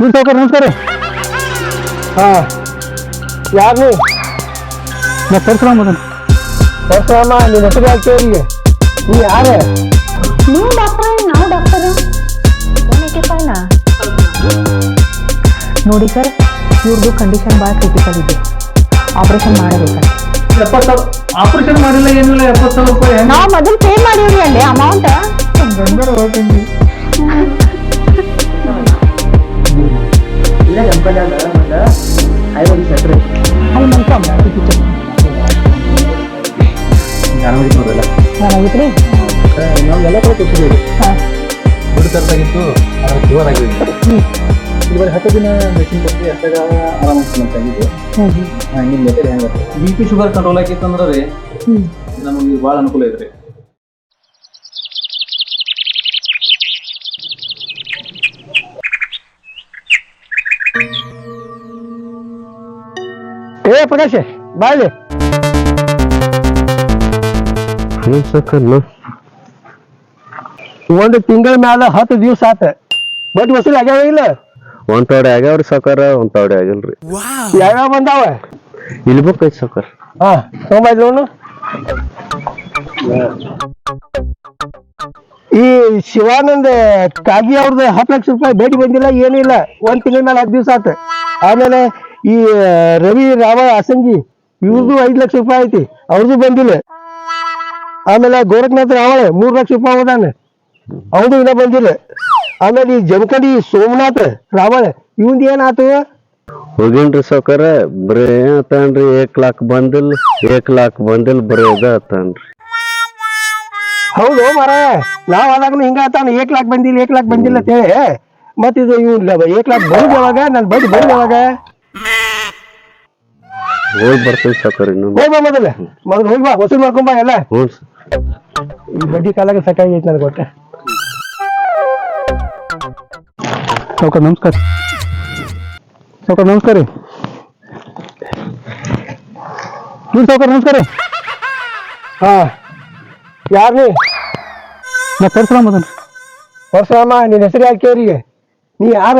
ನೀವು ಸಾವುಕಾರ ನಮಸ್ಕಾರ. ಹಾ. ಯಾರು? ನೀ ನಾ ಪರಶುರಾಮ್ ಅದನ್ನ ಪರಶುರಾಮ ನಿನ್ನ ಹೆಸರು ಯಾಕೆ ಕೇಳಿಗೆ ನೀ ಯಾರು? ನೀವು ಡಾಕ್ಟರ್ ನಾವು ಡಾಕ್ಟರ್? ನೋಡಿ ಸರ್ ಇವ್ರದ್ದು ಕಂಡೀಷನ್ ಭಾಳ ಕ್ರಿಟಿಕಲ್ ಇದೆ. ಆಪರೇಷನ್ ಮಾಡಬೇಕು. ಎಪ್ಪತ್ತು ಆಪರೇಷನ್ ಮಾಡಿಲ್ಲ ಏನಿಲ್ಲ ಎಪ್ಪತ್ತು ಸಾವಿರ ರೂಪಾಯಿ ನಾವು ಮೊದಲು ಪೇ ಮಾಡಿವ್ರಿ ಅಲ್ಲಿ ಅಮೌಂಟ್ ಗಂಗಡ ಹೋಗ್ತೀನಿ ಇಲ್ಲ ಒಂದು ಮತ್ತೆ ಒಂದು ಸೆಟ್ರಿ ಅಲ್ಲಿ ಮಲ್ಕೊಂಬ ನೋಡಲ್ಲ ಚೆನ್ನಾಗಿತ್ತು ರೀ ಕೂಡ ಕೊಟ್ಟಿದ್ದೀವಿ ಹಾಂ ದುಡ್ಡು ಖರ್ಚಾಗಿತ್ತು ಅದ್ರ ಜೋರ್ ಆಗಿದೆ ಇವರು ಹತ್ತು ದಿನ ಮೆಷಿನ್ ಕೊಟ್ಟು ಎಷ್ಟಾಗ ಆರಾಮ ಅಂತ ಹ್ಞೂ ನಿಮ್ಮ ಹೆಂಗೆ ಬಿ ಪಿ ಶುಗರ್ ಕಂಟ್ರೋಲ್ ಆಗಿತ್ತು ಅಂದ್ರೆ ರೀ ನಮಗೆ ಭಾಳ ಅನುಕೂಲ ಐತ್ರಿ ಏ ಪ್ರಕಾಶ್ ಬಾಯ್ಲಿ ಒಂದು ತಿಂಗಳ ಮ್ಯಾಲ ಹತ್ತು ದಿವಸ ಆತ. ಬಟ್ ವಸೂಲಿ ಆಗ್ಯಾವ ಇಲ್ಲ? ಒಂದ್ ತೋಡೆ ಆಗ್ಯಾವ್ರಿ ಸಾಕಾರ ಒಂದ್ ತೋಡೆ ಆಗಿಲ್ರಿ. ಯಾವ್ಯಾವ ಬಂದಾವ? ಇಲ್ಲಿ ಬುಕ್ ಐತಿ ಸಾವ್ಕಾರ. ಹಾ ತೊಗೊಂಬೈದ್ ಲೋನು ಈ ಶಿವಾನಂದ ಕಾಗಿ ಅವ್ರದ್ದು ಹತ್ತು ಲಕ್ಷ ರೂಪಾಯಿ ಭೇಟಿ ಬಂದಿಲ್ಲ ಏನಿಲ್ಲ. ಒಂದ್ ತಿಂಗಳ ಮೇಲೆ ಹತ್ತು ದಿವಸ ಆತ. ಆಮೇಲೆ ಈ ರವಿ ರಾಮ ಅಸಂಗಿ ಇವ್ರದ್ದು ಐದು ಲಕ್ಷ ರೂಪಾಯಿ ಐತಿ ಅವ್ರದ್ದು ಬಂದಿಲ್ಲ. ಆಮೇಲೆ ಗೋರಖನಾಥ್ ರಾವಳೆ ಮೂರು ಲಕ್ಷ ರೂಪಾಯಿ ಹೋದಾನ ಅವನು ಇನ್ನ ಬಂದಿಲ್ಲ. ಆಮೇಲೆ ಈ ಜಮಖಂಡಿ ಸೋಮನಾಥ್ ರಾವಳೆ ಇವಂದ್ ಏನಾತು ಹೋಗಿನ್ರಿ ಸೌಕರ ಬರೇ ಆತಾನ್ರಿ ಏಕ್ ಲಾಕ್ ಬಂದಿಲ್ಲ ಏಕ್ ಲಾಕ್ ಬಂದಿಲ್ಲ ಬರೇ ಇದ ಆತಾನ್ರಿ ಹೌದು ಮರ ನಾವ್ ಆದಾಗ್ಲೂ ಹಿಂಗ ಆತಾನ ಏಕ್ ಲಾಕ್ ಬಂದಿಲ್ಲ ಏಕ್ ಲಾಕ್ ಬಂದಿಲ್ಲ ಅಂತ ಮತ್ತಿದು ಇವ್ ಏಕ್ ಲಾಕ್ ಬಂದ್ ಯಾವಾಗ? ನನ್ ಬಡ್ಡಿ ಬಂದ್ ಯಾವಾಗ? ಹೋಗಿ ಬರ್ತೀವಿ ಸಾವ್ಕಾರ ಇನ್ನೊಂದು ಹೋಗ್ಬಾ ಮೊದಲ. ಮೊದಲು ಹೋಗ್ಬಾ ವಸೂಲ್ ಮಾಡ್ಕೊಂಬಾ ಎಲ್ಲ. ಹ್ಞೂ ಸರ್ ಈ ಬಡ್ಡಿ ಕಾಲಾಗ ಸಾಕಾಗೈತೆ ನನಗೆ ಒಟ್ಟೆ. ಸಾವ್ಕಾರ ನಮಸ್ಕಾರ. ಸಾವ್ಕಾರ ನಮಸ್ಕಾರ ರೀ. ನೀವು ಸಾವ್ಕಾರ ನಮಸ್ಕಾರ ರೀ. ಹಾ. ಯಾರು ನೀ ನಾ ಪರಶುರಾಮ್ ಅದನ್ ಪರಶುರಾಮ ನಿನ್ನ ಹೆಸರು ಯಾಕೆ ಕೇರಿಗೆ ನೀ ಯಾರ?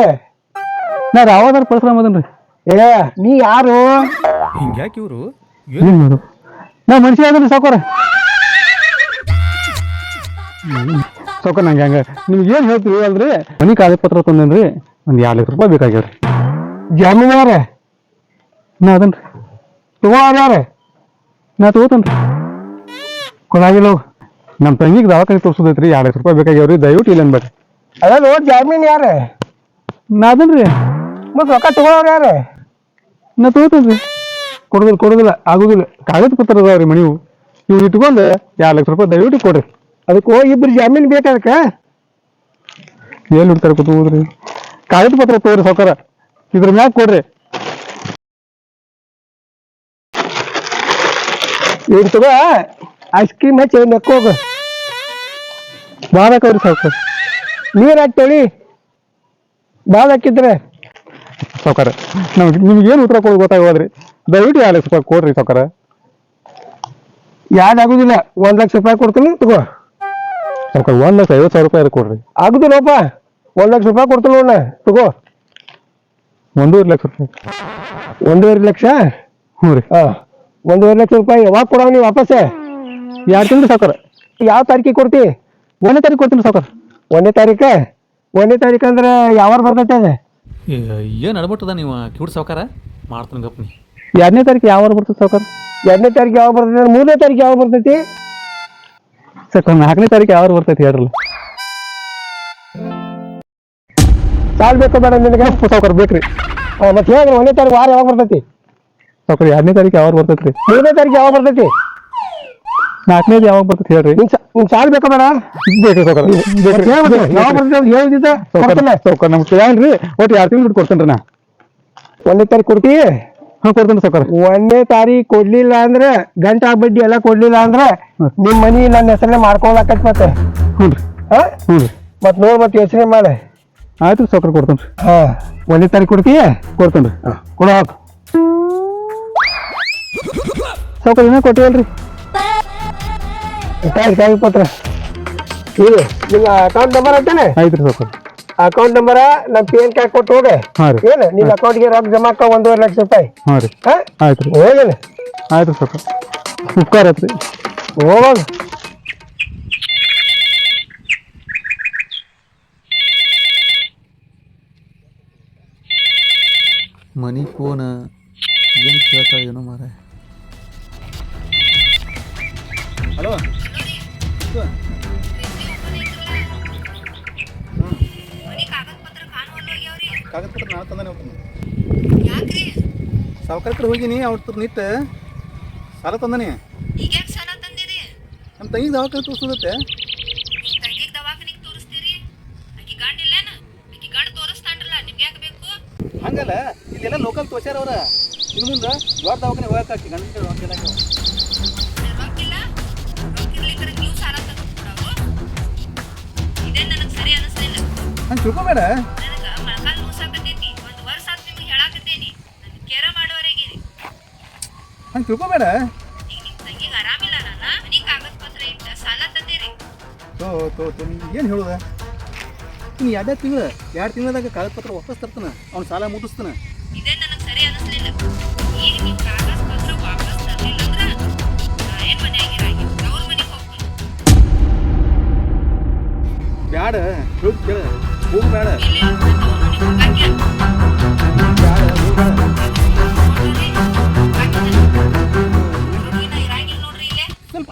ನಾ ರಾವದಾರ ಪರಶುರಾಮ್ ಅದನ್ ರೀ. ಏ ನೀ ಯಾರು? ಹಿಂಗ್ಯಾಕೆ ಇವರು? ಏನ್ ಮಾಡು ನಾ ಮನುಷ್ಯ ಆದ್ರೆ ಸಾಕೋರ. ಸಾವ್ಕಾರ ನಂಗೆ ಹಂಗ. ನಿಮ್ಗೆ ಏನು ಹೇಳ್ತೀವಿ ಅಲ್ರಿ ಮನೆ ಕಾಗದ ಪತ್ರ ತಂದೇನ್ರಿ? ಒಂದು ಎರಡು ಲಕ್ಷ ರೂಪಾಯಿ ಬೇಕಾಗ್ಯಾವ್ರಿ. ಜಾಮೀನ್ ಯಾರ? ನಾ ಅದನ್ರಿ. ತಗೋರ್ ಯಾರ? ನಾ ತಗೋತೇನ್ರಿ. ಕೊಡಾಗಿಲ್ಲ? ಅವು. ನಮ್ಮ ತಂಗಿಗೆ ದವಾಖಾನೆ ತೋರಿಸೋದೈತ್ರಿ ಎರಡು ಲಕ್ಷ ರೂಪಾಯಿ ಬೇಕಾಗ್ಯಾವ್ರಿ. ದಯವಿಟ್ಟು ಇಲ್ಲ ಅನ್ಬೇಡ್ರಿ ಅದ ನೋಡಿ ಜಾಮೀನ್ ಯಾರ? ನಾ ಅದನ್ರಿ. ಮತ್ತೆ ರೊಕ್ಕ ತಗೋರ್ ಯಾರ? ನಾ ತಗೋತೇನ್ರಿ. ಕೊಡೋದಿಲ್ಲ ಕೊಡೋದಿಲ್ಲ, ಆಗೋದಿಲ್ಲ. ಕಾಗದ ಪತ್ರ ಅದಾವ ರೀ ಮನೆಯು. ಇವ್ರು ಇಟ್ಕೊಂಡು ಎರಡು ಲಕ್ಷ ರೂಪಾಯಿ ದಯವಿಟ್ಟು ಕೊಡ್ರಿ. ಅದಕ್ಕೆ ಹೋಗಿ ಇಬ್ರು ಜಾಮೀನು ಬೇಕಾದಕ್ಕ? ಏನು ಇಡ್ತಾರೆ ಕೂತ್ಕೋದ್ರಿ ಕಾಗದ ಪತ್ರ ತೋರಿ ಸಾವ್ಕಾರ. ಇದ್ರ ಮ್ಯಾಗ ಕೊಡ್ರಿ. ಇವ್ರು ತಗೋ ಐಸ್ ಕ್ರೀಮ್ ಹಚ್ಚಿ ನೆಕ್ಕೋಗ ಭಾಳ ಬೇಕಾವ್ರಿ ಸಾವ್ಕಾರ. ನೀರ್ ಹಾಕ್ತೇಳಿ. ಬಾಳ ಹಾಕಿದ್ರೆ ಸಾವ್ಕಾರ. ನಮ್ಗೆ ನಿಮ್ಗೆ ಏನು ಉತ್ತರ ಕೊಡೋದು ಗೊತ್ತಾಗೋದ್ರಿ? ದಯವಿಟ್ಟು ಎರಡು ಲಕ್ಷ ರೂಪಾಯಿ ಕೊಡ್ರಿ ಸಾವ್ಕಾರ ಯಾವ್ದು ಆಗುದಿಲ್ಲ, ಒಂದ್ ಲಕ್ಷ ರೂಪಾಯಿ ಕೊಡ್ತೀನಿ ತಗೋ. ಸಾವ್ಕಾರ ಒಂದ್ ಲಕ್ಷ ಐವತ್ತು ಸಾವಿರ ರೂಪಾಯಿ ಕೊಡ್ರಿ. ಆಗುದಿಲ್ಲಪ್ಪ, ಒಂದ್ ಲಕ್ಷ ರೂಪಾಯಿ ಕೊಡ್ತೀನಿ ಅಣ್ಣ ತಗೋ. ಒಂದೂವರೆ ಲಕ್ಷ ರೂಪಾಯಿ. ಒಂದೂವರೆ ಲಕ್ಷ? ಹ್ಞೂ ರೀ. ಹಾ. ಒಂದೂವರೆ ಲಕ್ಷ ರೂಪಾಯಿ ಯಾವಾಗ ಕೊಡವ ನೀವು ವಾಪಸ್ ಎರಡು ತಿಂಗಳು ಸಾವ್ಕಾರ ಯಾವ ತಾರೀಕಿಗೆ ಕೊಡ್ತಿ? ಒಂದನೇ ತಾರೀಕು ಕೊಡ್ತೀನಿ ಸಾವ್ಕಾರ ಒಂದನೇ ತಾರೀಕ? ಒಂದನೇ ತಾರೀಕು ಅಂದ್ರೆ ಯಾವಾಗ ಬರ್ತೈತೆ? ಏನು ಅಡ್ಬಿಟ್ಟದ ನೀವು ಕಿವಿಡ್ ಸಾವುಕಾರ ಮಾಡ್ತಾನೆ ಗಪ್ನಿ ಎರಡನೇ ತಾರೀಕು ಯಾವಾಗ ಬರ್ತದೆ ಸೌಕರ್ ಎರಡನೇ ತಾರೀಕು ಯಾವಾಗ ಬರ್ತೈತೆ ಮೂರನೇ ತಾರೀಕು ಯಾವಾಗ ಬರ್ತೈತಿ? ಸರ್ ನಾಲ್ಕನೇ ತಾರೀಕು ಯಾವಾಗ ಬರ್ತೈತಿ ಹೇಳ್ರಲ್ಲ. ಸಾಲ್ ಬೇಕು ಬೇಡ ನಿನಗೆ. ಸೌಕರ್ ಬೇಕ್ರಿ ಮತ್ತೆ ಹೇಳಿ ಒಂದನೇ ತಾರೀಕು ವಾರ ಯಾವಾಗ ಬರ್ತೈತಿ? ಸೌಕರ್ ಎರಡನೇ ತಾರೀಕು ಯಾವಾಗ ಬರ್ತೈತಿ ಮೂರನೇ ತಾರೀಕು ಯಾವಾಗ ಬರ್ತೈತಿ? ನಾಲ್ಕನೇದು ಯಾವಾಗ ಬರ್ತೈತಿ ಹೇಳ್ರಿ. ನಿಮ್ ಸಾಲ್ ಬೇಕಾ ಬೇಡ? ಬೇಕ್ರಿ ಸೌಕರ್ ಯಾವಾಗ ಬರ್ತೈತಿ ಹೇಳಿದ್ದೆ ಸೌಕರ್ ಸಾವ್ಕಾರ ನಮ್ಗೆ ಒಟ್ಟು ಎರಡು ತಿಂಗಳು ಬಿಟ್ಟು ಕೊಡ್ತೇನೆ ನಾ. ಒಂದನೇ ತಾರೀಕು ಕೊಡ್ತಿ? ಹಾಂ ಕೊಡ್ತೇನೆ ಒಂದನೇ ತಾರೀಕು ಕೊಡ್ಲಿಲ್ಲ ಅಂದ್ರೆ ಗಂಟ ಬಡ್ಡಿ ಎಲ್ಲ ಕೊಡ್ಲಿಲ್ಲ ಅಂದ್ರೆ ನಿಮ್ ಮನಿ ನನ್ನ ಹೆಸರೇ ಮಾಡ್ಕೊಳಕತ್ ಮತ್ತೆ. ಹ್ಞೂ ರೀ. ಹಾ? ಹ್ಞೂ ರೀ. ಮತ್ ನೋಡ್ ಮತ್ತೆ ಯೋಚನೆ ಮಾಡಿ. ಆಯ್ತು ಸೌಕರ್ಯ ಕೊಡ್ತೇನೆ ರೀ. ಹಾ. ಒಂದನೇ ತಾರೀಕು ಕೊಡ್ತೀಯ? ಕೊಡ್ತೇನೆ ರೀ. ಕೊಡು ಹಾಕು. ಸಾವ್ಕಾರ ಇನ್ನೂ ಕೊಟ್ಟಿವಲ್ರಿ. ಕಾಯಿ ಕಾಯಿ ಪತ್ರ ಇದು ನಿಮ್ಮ ಅಕೌಂಟ್ ನಂಬರ್ ಅಂತಾನೆ? ಆಯ್ತು ರೀ ಸಾವ್ಕಾರ. ಅಕೌಂಟ್ ನಂಬರ್ ನಮ್ ಎನ್ ಕಾರ್ಡ್ ಕೊಟ್ಟು ಹೋಗ. ಹಾ ರೀ. ಏನ ನಿನ್ ಅಕೌಂಟ್ಗೆ ರೊಕ್ಕ ಜಮಾ ಆಕ ಒಂದೂವರೆ ಲಕ್ಷ ರೂಪಾಯಿ. ಹಾಂ ರೀ. ಹಾ? ಆಯ್ತು ರೀ. ಹೋಗೇನ ಆಯ್ತು ರೀ ಸಾವ್ಕಾರ ಉಪಕಾರ ಆಯ್ತು ಹೋಗೋಣ. ಮನಿ ಫೋನ್ ಏನು ಕೇಳ್ತಾ ಏನೋ ಮಾರ ಹಲೋ. ಕಾಗದಪತ್ರ ನಾನು ತಂದಾನೆ ಹೋಗ್ತೀನಿ. ಸಾವುಕಾರ ಕಡೆ ಹೋಗಿನಿ ಅವ್ರ ನಿಟ್ಟು ಸಾಲ ತಂದಾನೆ. ನಮ್ಮ ತಂಗಿಗೆ ದವಾಖಾನೆ ತೋರಿಸೋದತ್ತೆ. ಹಂಗಲ್ಲ ಇದೆಲ್ಲ ಲೋಕಲ್ ತೋರ್ಸ್ಯಾರ ಅವ್ರ. ಇನ್ನು ಮುಂದೆ ದೊಡ್ಡ ದವಾಖಾನೆ ಹೋಗಕ್ಕೆ ಗಂಡ ರೊಕ್ಕಿಲ್ಲ ಹಂಗೆ ನೀವು ಸಾಲ ತಿಳ್ಕೊಬೇಡ ತೋ ತೋ ತೋ ಏನು ಹೇಳುದ? ನೀನು ಎರಡೇ ತಿಂಗಳು ಎರಡು ತಿಂಗಳದಾಗ ಕಾಗದ ಪತ್ರ ವಾಪಸ್ ತರ್ತಾನ ಅವ್ನು ಸಾಲ ಮುಗಿಸ್ತಾನ ಇದೇ ನನಗೆ ಸರಿ ಅನಿಸ್ಲಿಲ್ಲ. ಈಗ ನಿಮ್ ಕಾಗದ ಪತ್ರ ವಾಪಸ್ ತರ್ಲಿಲ್ಲ ಅಂದ್ರ ನಾ ಏನ್ ಮನ್ಯಾಗಿರಾಗಿ ಅವ್ರ ಮನೆಗೆ ಹೋಗ್ತೀನಿ ಬ್ಯಾಡ ಕೇಳ. ಹೋಗು ಅವ್ರ ಬ್ಯಾಡ ಹೋಗು ಬೇಡ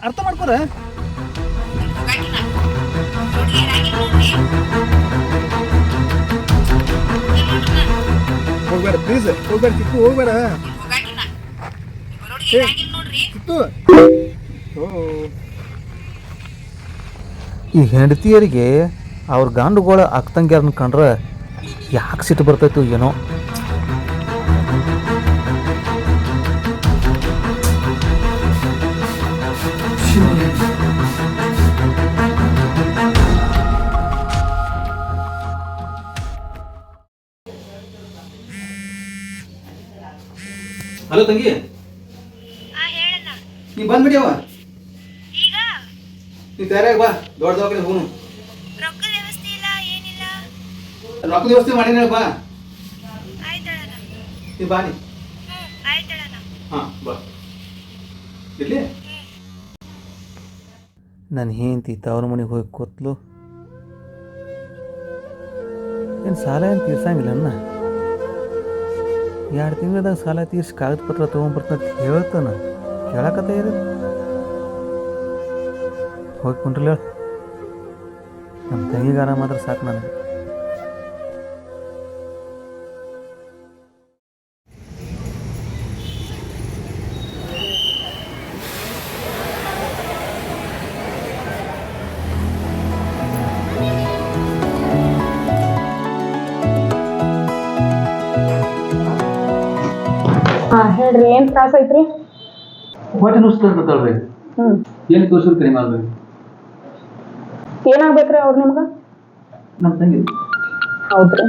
ಅರ್ಥ ಮಾಡ್ಕೋರ? ಹೋಗ್ಬೇಡ ಪ್ಲೀಸ್ ಹೋಗ್ಬೇಡ, ಚಿಕ್ಕು ಹೋಗ್ಬೇಡ. ಚಿಕ್ಕು. ಈ ಹೆಂಡತಿಯರಿಗೆ ಅವ್ರ ಗಂಡುಗಳ ಅಕ್ಕಂಗ್ಯಾರನ್ನ ಕಂಡ್ರೆ ಯಾಕೆ ಸಿಟ್ಟು ಬರ್ತೈತು ಏನೋ. ಹಲೋ ತಂಗಿ. ನೀ ಬಂದ್ಬಿಡಿಯವ ಈಗ? ನೀ ತಯಾರಾಗಿ ಬಾ ದೊಡ್ಡ ದವಾಖಾನೆ ಹೋಗು ರೊಕ್ಕದ ವ್ಯವಸ್ಥೆ ಇಲ್ಲ ಏನಿಲ್ಲ. ರೊಕ್ಕದ ವ್ಯವಸ್ಥೆ ಮಾಡಿನ ಬಾ. ನೀ ಬಾ ನೀ. ಹಾಂ ಬಾ. ಇಲ್ಲಿ ನನ್ನ ಹೆಂಡತಿ ತವ್ರ ಮನೆಗೆ ಹೋಗಿ ಕೂತ್ಲು. ಏನು ಸಾಲ ಏನು ತೀರ್ಸಂಗಿಲ್ಲ ಅನ್ನ ಎರಡು ತಿಂಗಳದಾಗ ಸಾಲ ತೀರ್ಸಿ ಕಾಗದ ಪತ್ರ ತೊಗೊಂಬರ್ತಂತ ಹೇಳ್ತಾನ. ಕೇಳಕತ್ತ ಇರ. ಹೋಗಿ ಕುಂಡ್ರಲ್ಲ ನಮ್ಮ ತಂಗಿಗೆ ಆರಾಮಾದ್ರೆ ಸಾಕು ನನಗೆ. ಹೇಳ್ರಿ ಏನ್ ತ್ರಾಸ ಐತ್ರಿ? ಹೊಟ್ಟೆ ನುಸ್ತಲ್ರಿ ಹ್ಮ್. ಏನ್ ತೋರಿಸಿದ್ರು ಕಡಿಮೆ ಆಗ್ಬೇಕು ಏನಾಗ್ಬೇಕ್ರಿ ಅವ್ರ ನಿಮ್ಗ? ನಮ್ಮ ತಂಗಿ. ಹೌದ್ರಿ.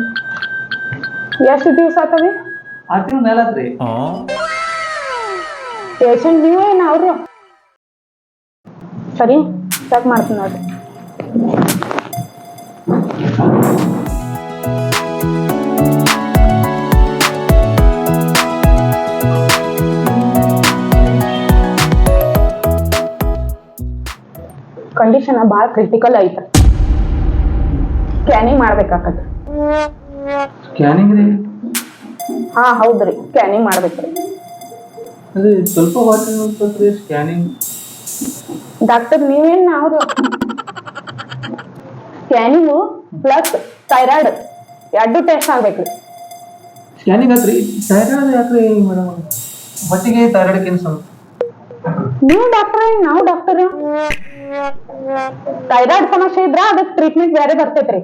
ಎಷ್ಟು ದಿವ್ಸ ಆತವಿ ಆರ್ ತಿಂಗ್ಳ ಮೇಲಾತ್ರಿ ಪೇಷಂಟ್ ನೀವು ಏನ ಅವ್ರು? ಸರಿ ಚೆಕ್ ಮಾಡ್ತೀನಿ ನೋಡ್ರಿ. ಕಂಡೀಷನ್ ಭಾಳ ಕ್ರಿಟಿಕಲ್ ಐತೆ. ಸ್ಕ್ಯಾನಿಂಗ್ ಮಾಡ್ಬೇಕಾಗತ್ತೆ ಸ್ಕ್ಯಾನಿಂಗ್ ರೀ? ಹಾ ಹೌದ್ರಿ. ಸ್ಕ್ಯಾನಿಂಗ್ ಮಾಡ್ಬೇಕ್ರಿ. ಅದೇ ಸ್ವಲ್ಪ ನೋಡ್ತಂತ್ರಿ ಸ್ಕ್ಯಾನಿಂಗ್ ಡಾಕ್ಟರ್ ನೀವೇನ್ ನಾವು ಸ್ಕ್ಯಾನಿಂಗು ಪ್ಲಸ್ ಥೈರಾಯ್ಡ್ ಎರಡು ಟೆಸ್ಟ್ ಆಗ್ಬೇಕ್ರಿ. ಸ್ಕ್ಯಾನಿಂಗ್ ಆತ್ರಿ? ಥೈರಾಯ್ಡ್ ಯಾಕ್ರಿ ಮೇಡಮ್ ಹೊಟ್ಟಿಗೆ ಥೈರಾಯ್ಡ್ ಸ್ವಲ್ಪ ನೀವು ಡಾಕ್ಟರ್ ನಾವು ಡಾಕ್ಟರ್ ಥೈರಾಯ್ಡ್ ಸಮಸ್ಯೆ ಇದ್ರ ಅದಕ್ಕೆ ಟ್ರೀಟ್ಮೆಂಟ್ ಬೇರೆ ಬರ್ತೈತ್ರಿ.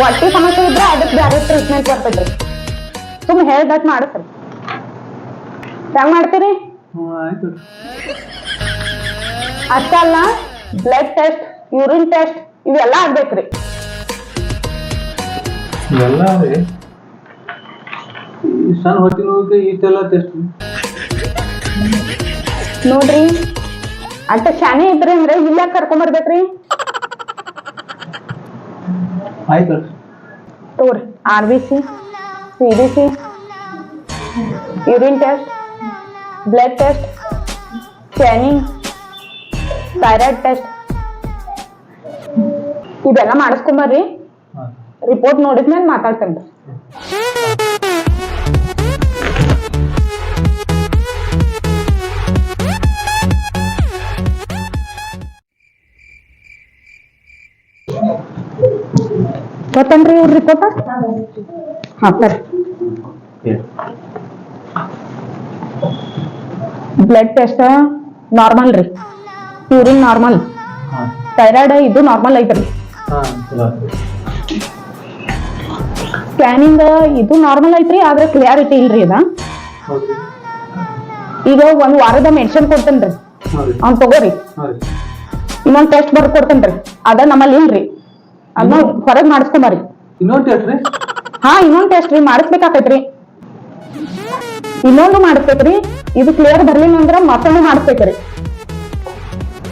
ಹೊಟ್ಟಿ ಸಮಸ್ಯೆ ಇದ್ರ ಅದಕ್ಕೆ ಬೇರೆ ಟ್ರೀಟ್ಮೆಂಟ್ ಬರ್ತೈತ್ರಿ. ಸುಮ್ಮನೆ ಹೇಳ್ದಟ್ ಮಾಡಿಸ್ರಿ. ಹೆಂಗ್ ಮಾಡ್ತೀರಿ? ಅಷ್ಟ ಆಯ್ತು. ಅಷ್ಟೇ ಅಲ್ಲ ಬ್ಲಡ್ ಟೆಸ್ಟ್ ಯೂರಿನ್ ಟೆಸ್ಟ್ ಇವೆಲ್ಲ ಆಗ್ಬೇಕ್ರಿ. ಎಲ್ಲ ರೀ. ಈ ಸಣ್ಣ ಹೊಟ್ಟೆ ನೋವಿಗೆ ಇಷ್ಟೆಲ್ಲ ಟೆಸ್ಟ್ ನೋಡ್ರಿ ಅಷ್ಟ ಶಾನೆ ಇದ್ರಿ ಅಂದ್ರೆ ಇಲ್ಲ ಕರ್ಕೊಂಡ್ ಬರ್ಬೇಕ್ರಿ? ಆಯ್ತು. ತೋರಿ R B C C B C urine test blood test scanning thyroid test ಇದೆಲ್ಲ ಮಾಡಿಸ್ಕೊಂಬರ್ರಿ ರಿಪೋರ್ಟ್ ನೋಡಿದ್ಮೇಲೆ ಮಾತಾಡ್ತೇನೆ. ಗೊತ್ತೇನ್ರಿ ಇವ್ರ ರಿಪೋರ್ಟ್ ಹಾಕ್ತಾರೆ ಬ್ಲಡ್ ಟೆಸ್ಟ್ ನಾರ್ಮಲ್ ರೀ. ಯೂರಿನ್ ನಾರ್ಮಲ್ ಥೈರಾಯ್ಡ್ ಇದು ನಾರ್ಮಲ್ ಐತ್ರಿ. ಸ್ಕ್ಯಾನಿಂಗ್ ಇದು ನಾರ್ಮಲ್ ಐತ್ರಿ ಆದ್ರೆ ಕ್ಲಿಯಾರಿಟಿ ಇಲ್ರಿ ಅದ. ಈಗ ಒಂದ್ ವಾರದ ಮೆಡಿಸಿನ್ ಕೊಡ್ತೇನ್ರಿ. ಅವ್ನ್ ತಗೋರಿ. ಇನ್ನೊಂದ್ ಟೆಸ್ಟ್ ಬರ್ದ್ ಕೊಡ್ತೇನ್ರಿ. ಅದ ನಮ್ಮಲ್ಲಿ ಇಲ್ರಿ. ಅದನ್ನ ಹೊರಗ್ ಮಾಡಿಸ್ಕೊಂಬಾರಿ ಇನ್ನೊಂದು ಟೆಸ್ಟ್ ರೀ? ಹಾ ಇನ್ನೊಂದ್ ಟೆಸ್ಟ್ ರೀ ಮಾಡಿಸ್ಬೇಕಾಕೈತ್ರಿ. ಇನ್ನೊಂದು ಮಾಡಿಸ್ಬೇಕ್ರಿ ಇದು ಕ್ಲಿಯರ್ ಬರ್ಲಿಲ್ಲ ಅಂದ್ರ ಮತ್ತೊಂದು ಮಾಡಿಸ್ಬೇಕ್ರಿ.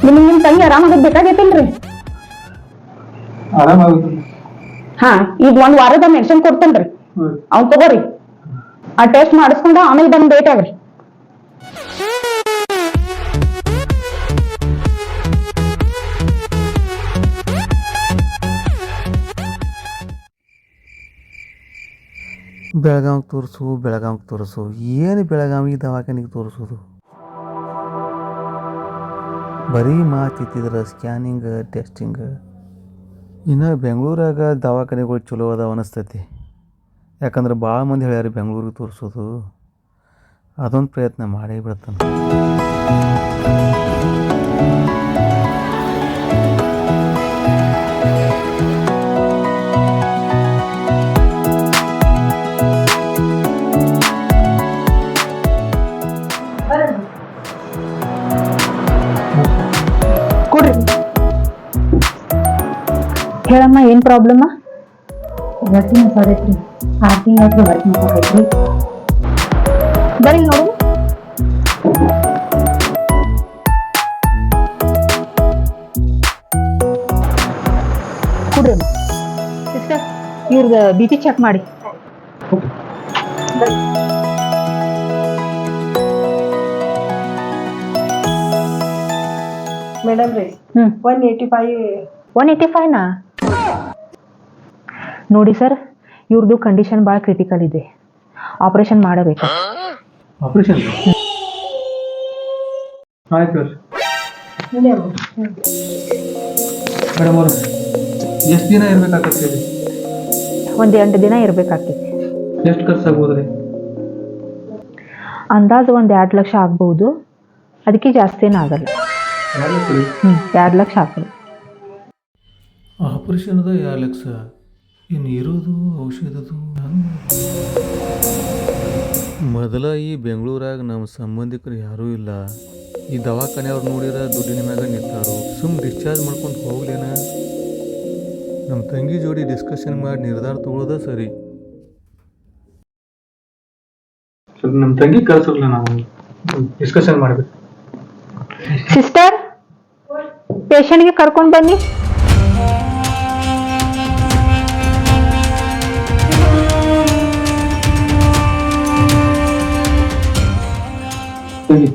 ನಿಮ್ಗೆ ನಿಮ್ ತಂಗಿ ಆರಾಮಾಗದ್ ಬೇಕಾಗೈತಿಲ್ರಿ ಆರಾಮಾಗುತ್ತೆ ಹಾ ಈಗ ಒಂದ್ ವಾರದ ಮೆಡಿಸಿನ್ ಕೊಡ್ತೇನ್ರಿ. ಅವ್ನ್ ತಗೋರಿ. ಆ ಟೆಸ್ಟ್ ಮಾಡಿಸ್ಕೊಂಡ ಆಮೇಲೆ ಬಂದ್ ಭೇಟಿ ಆಗ್ರಿ. ಬೆಳಗಾವಿಗೆ ತೋರಿಸು ಬೆಳಗಾವಿಗೆ ತೋರಿಸು, ಏನು ಬೆಳಗಾವಿಗೆ ದವಾಖಾನಿಗೆ ತೋರಿಸೋದು? ಬರೀ ಮಾತಿತ್ತಿದ್ರೆ ಸ್ಕ್ಯಾನಿಂಗ್ ಟೆಸ್ಟಿಂಗ್ ಇನ್ನು ಬೆಂಗಳೂರಾಗ ದವಾಖಾನೆಗಳು ಚಲೋ ಅದಾವ ಅನಿಸ್ತೈತಿ. ಯಾಕಂದ್ರೆ ಭಾಳ ಮಂದಿ ಹೇಳ್ಯಾರ ಬೆಂಗಳೂರಿಗೆ ತೋರಿಸೋದು. ಅದೊಂದು ಪ್ರಯತ್ನ ಮಾಡೇ ಬಿಡ್ತಾನೆ. ಹೇಳಮ್ಮ ಏನ್ ಪ್ರಾಬ್ಲಮ್ ವರ್ಕಿಂಗ್ ಮಸಾದೈತ್ರಿ ಆರು ತಿಂಗಳೈತ್ರಿ ವರ್ಕ್ ಮಾಡ್ಬೇಕ್ರಿ ಬರೀ ನೋಡು. ಕುಡ್ರಿ ಸಿಸ್ಟರ್ ಇವ್ರದ ಬಿ ಪಿ ಚೆಕ್ ಮಾಡಿ. ಮೇಡಮ್ ರೀ ಹ್ಮ್. One eighty five one eighty ಫೈವ್ನಾ ನೋಡಿ ಸರ್ ಇವ್ರದ್ದು ಕಂಡೀಷನ್ ಭಾಳ ಕ್ರಿಟಿಕಲ್ ಇದೆ. ಆಪರೇಷನ್ ಮಾಡಬೇಕು. ಆಪರೇಷನ್ ಆಯ್ತು. ಮೇಡಮ್ ಅವ್ರು ಎಷ್ಟು ದಿನ ಇರ್ಬೇಕಾಗತ್ತೆ ಇಲ್ಲಿ? ಒಂದು ಎಂಟು ದಿನ ಇರಬೇಕಾಗ್ತೈತಿ. ಎಷ್ಟು ಖರ್ಚಾಗ್ಬೋದು ರೀ ಅಂದಾಜು ಒಂದು ಎರಡು ಲಕ್ಷ ಆಗ್ಬೋದು. ಅದಕ್ಕೆ ಜಾಸ್ತಿ ಏನು ಆಗಲ್ಲ. ಎರಡು ಲಕ್ಷ? ಆಗಲ್ಲ ಆಪರೇಷನ್ದ ಎರಡು ಲಕ್ಷ. ಇನ್ನು ಇರೋದು ಔಷಧದು? ಮೊದಲ ಈ ಬೆಂಗಳೂರಾಗ ನಮ್ಮ ಸಂಬಂಧಿಕರು ಯಾರೂ ಇಲ್ಲ. ಈ ದವಾಖಾನೆ ಅವ್ರು ನೋಡಿರ ದುಡ್ಡಿನ ಮ್ಯಾಗ ನಿಂತಾರು. ಸುಮ್ ಡಿಸ್ಚಾರ್ಜ್ ಮಾಡ್ಕೊಂಡು ಹೋಗ್ಲೇನ? ನಮ್ಮ ತಂಗಿ ಜೋಡಿ ಡಿಸ್ಕಷನ್ ಮಾಡಿ ನಿರ್ಧಾರ ತಗೊಳ್ಳೋದ ಸರಿ. ನಮ್ಮ ತಂಗಿ ಕಳ್ಸಲ್ಲ ನಾವು. ಡಿಸ್ಕಷನ್ ಮಾಡ್ಬೇಕು. ಸಿಸ್ಟರ್ ಪೇಷಂಟ್ಗೆ ಕರ್ಕೊಂಡು ಬನ್ನಿ. ತಂಗಿ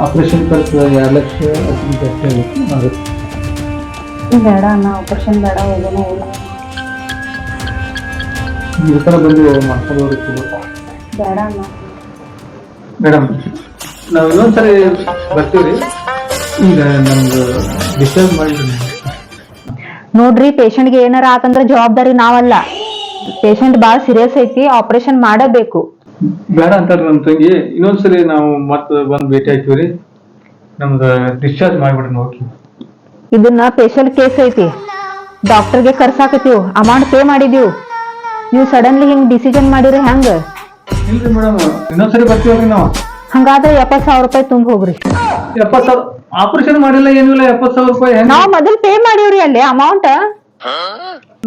ಆಪರೇಷನ್ ಖರ್ಚು ಎರಡು ಲಕ್ಷ ಅದಕ್ಕಿಂತ ಜಾಸ್ತಿ ಆಗುತ್ತೆ ಬೇಡ ಅಣ್ಣ ಆಪರೇಷನ್ ಬೇಡ ಹೋಗೋಣ ಹೋಗೋಣ ಈ ಥರ ಬಂದು ಮಾಡ್ಕೊಂಡು ಬೇಡ ಅಣ್ಣ. ಮೇಡಮ್ ನಾವು ಇನ್ನೊಂದ್ಸರಿ ಬರ್ತೀವಿ ಈಗ ನಮ್ದು ಡಿಸ್ಟರ್ಬ್ ಮಾಡಿ ನೋಡ್ರಿ ಪೇಷಂಟ್ಗೆ ಏನಾರ ಆತಂದ್ರ ಜವಾಬ್ದಾರಿ ನಾವಲ್ಲ. ಪೇಷಂಟ್ ಭಾಳ ಸೀರಿಯಸ್ ಐತಿ ಆಪರೇಷನ್ ಮಾಡಬೇಕು. ಬೇಡ ಅಂತಾರ ನಮ್ಮ ತಂಗಿ. ಇನ್ನೊಂದ್ಸರಿ ನಾವು ಮತ್ತೆ ಬಂದು ಭೇಟಿ ಆಗ್ತೀವಿ ರೀ. ನಮ್ದು ಡಿಸ್ಚಾರ್ಜ್ ಮಾಡ್ಬಿಡ್ರಿ ಓಕೆ. ಇದನ್ನ ಸ್ಪೆಷಲ್ ಕೇಸ್ ಐತಿ. ಡಾಕ್ಟರ್ಗೆ ಕರ್ಸಾಕತ್ತೀವ್. ಅಮೌಂಟ್ ಪೇ ಮಾಡಿದೀವ್ ನೀವು ಸಡನ್ಲಿ ಹಿಂಗ್ ಡಿಸಿಷನ್ ಮಾಡಿರಿ ಹೆಂಗ? ಇಲ್ರಿ ಮೇಡಮ್ ಇನ್ನೊಂದ್ಸರಿ ಬರ್ತೀವ್ರಿ ನಾವು. ಹಂಗಾದ್ರೆ ಎಪ್ಪತ್ ಸಾವಿರ ರೂಪಾಯಿ ತುಂಬ ಹೋಗ್ರಿ. ಎಪ್ಪತ್ ಸಾವಿರ ಆಪರೇಷನ್ ಮಾಡಿಲ್ಲ ಏನಿಲ್ಲ ಎಪ್ಪತ್ ಸಾವಿರ ರೂಪಾಯಿ ಹೆಂಗ್? ನಾವ್ ಮೊದಲ್ ಪೇ ಮಾಡೀವ್ರಿ ಅಲ್ಲಿ ಅಮೌಂಟ್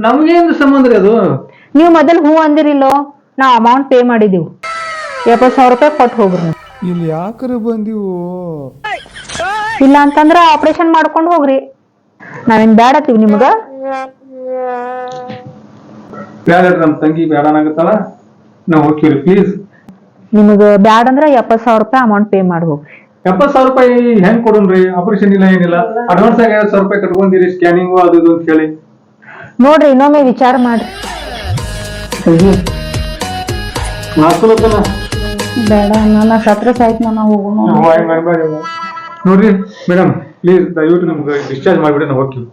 ನಮ್ಗೇನು ಸಂಬಂಧ ರೀ ಅದು? ನೀವು ಮೊದಲ್ ಹೂ ಅಂದಿರಿಲ್ಲೋ? ನಾವ್ ಅಮೌಂಟ್ ಪೇ ಮಾಡಿದೀವಿ. ಎಪ್ಪತ್ತು ಸಾವಿರ ರೂಪಾಯಿ ಕೊಟ್ಟು ಹೋಗ್ರಿ ಇಲ್ಲಿ ಯಾಕರೆ ಬಂದೀವು? ಇಲ್ಲ ಅಂತಂದ್ರೆ ಆಪರೇಷನ್ ಮಾಡ್ಕೊಂಡು ಹೋಗ್ರಿ. ನಾವೇನ್ ಬ್ಯಾಡತ್ತೀವಿ ನಿಮ್ಗ. ಬ್ಯಾಡ ನಮ್ಮ ತಂಗಿ ಬೇಡ ಅನ್ನಕತ್ತಾಳ ನಾವು ಹೋಗ್ತೀವಿ ಪ್ಲೀಸ್ ನಿಮಗ ಬ್ಯಾಡ ಅಂದ್ರ ಎಪ್ಪತ್ ಸಾವಿರ ರೂಪಾಯಿ ಅಮೌಂಟ್ ಪೇ ಮಾಡಿ ಹೋಗ್ರಿ. ಎಪ್ಪತ್ತು ಸಾವಿರ ರೂಪಾಯಿ ಹೆಂಗ್ ಕೊಡೋಣ್ರಿ ಆಪರೇಷನ್ ಇಲ್ಲ ಏನಿಲ್ಲ. ಅಡ್ವಾನ್ಸ್ ಆಗಿ ಐವತ್ತು ಸಾವಿರ ರೂಪಾಯಿ ಕಟ್ಕೊಂಡಿರಿ ಸ್ಕ್ಯಾನಿಂಗು ಅದು ಇದು ಅಂತ ಹೇಳಿ. ನೋಡ್ರಿ ಇನ್ನೊಮ್ಮೆ ವಿಚಾರ ಮಾಡ್ರಿ. ಮಾಡ್ಕೊಳತ್ತಲ್ಲ ಬೇಡ ನನ್ನ ಸತ್ರ ಸಾಯ್ತು ನಾನು ಹೋಗೋಣ. ನೋಡ್ರಿ ಮೇಡಮ್ ಪ್ಲೀಸ್ ದಯವಿಟ್ಟು ನಮ್ಗೆ ಡಿಸ್ಚಾರ್ಜ್ ಮಾಡಿಬಿಡಿ ನಾವು ಹೋಗ್ತೀವಿ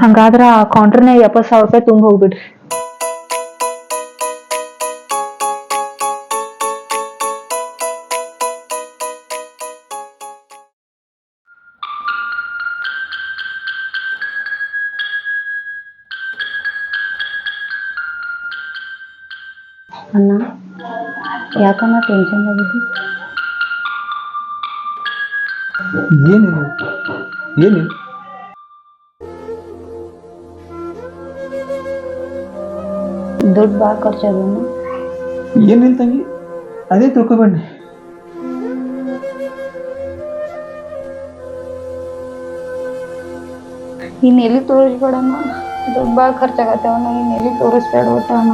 ಹಂಗಾದ್ರ ಕೌಂಟರ್ನಾಗ ಎಪ್ಪತ್ತು ಸಾವಿರ ರೂಪಾಯಿ ತುಂಬ ಹೋಗ್ಬಿಡ್ರಿ ಯಾಕಣ್ಣ ಟೆನ್ಷನ್ ಆಗಿದ್ದು ಏನಿಲ್ಲ ಏನಿಲ್ಲ ದುಡ್ಡು ಭಾಳ ಖರ್ಚಾಗಣ್ಣ ಏನಿಲ್ಲ ತಂಗಿ ಅದೇ ತಿಳ್ಕೊಬೇಡಿ ಇನ್ನು ಎಲ್ಲಿ ತೋರಿಸ್ಬೇಡಣ್ಣ ದುಡ್ಡು ಭಾಳ ಖರ್ಚಾಗತ್ತವಣ್ಣ ಇನ್ನು ಎಲ್ಲಿ ತೋರಿಸ್ಬೇಡ ಒಟ್ಟ ಅಣ್ಣ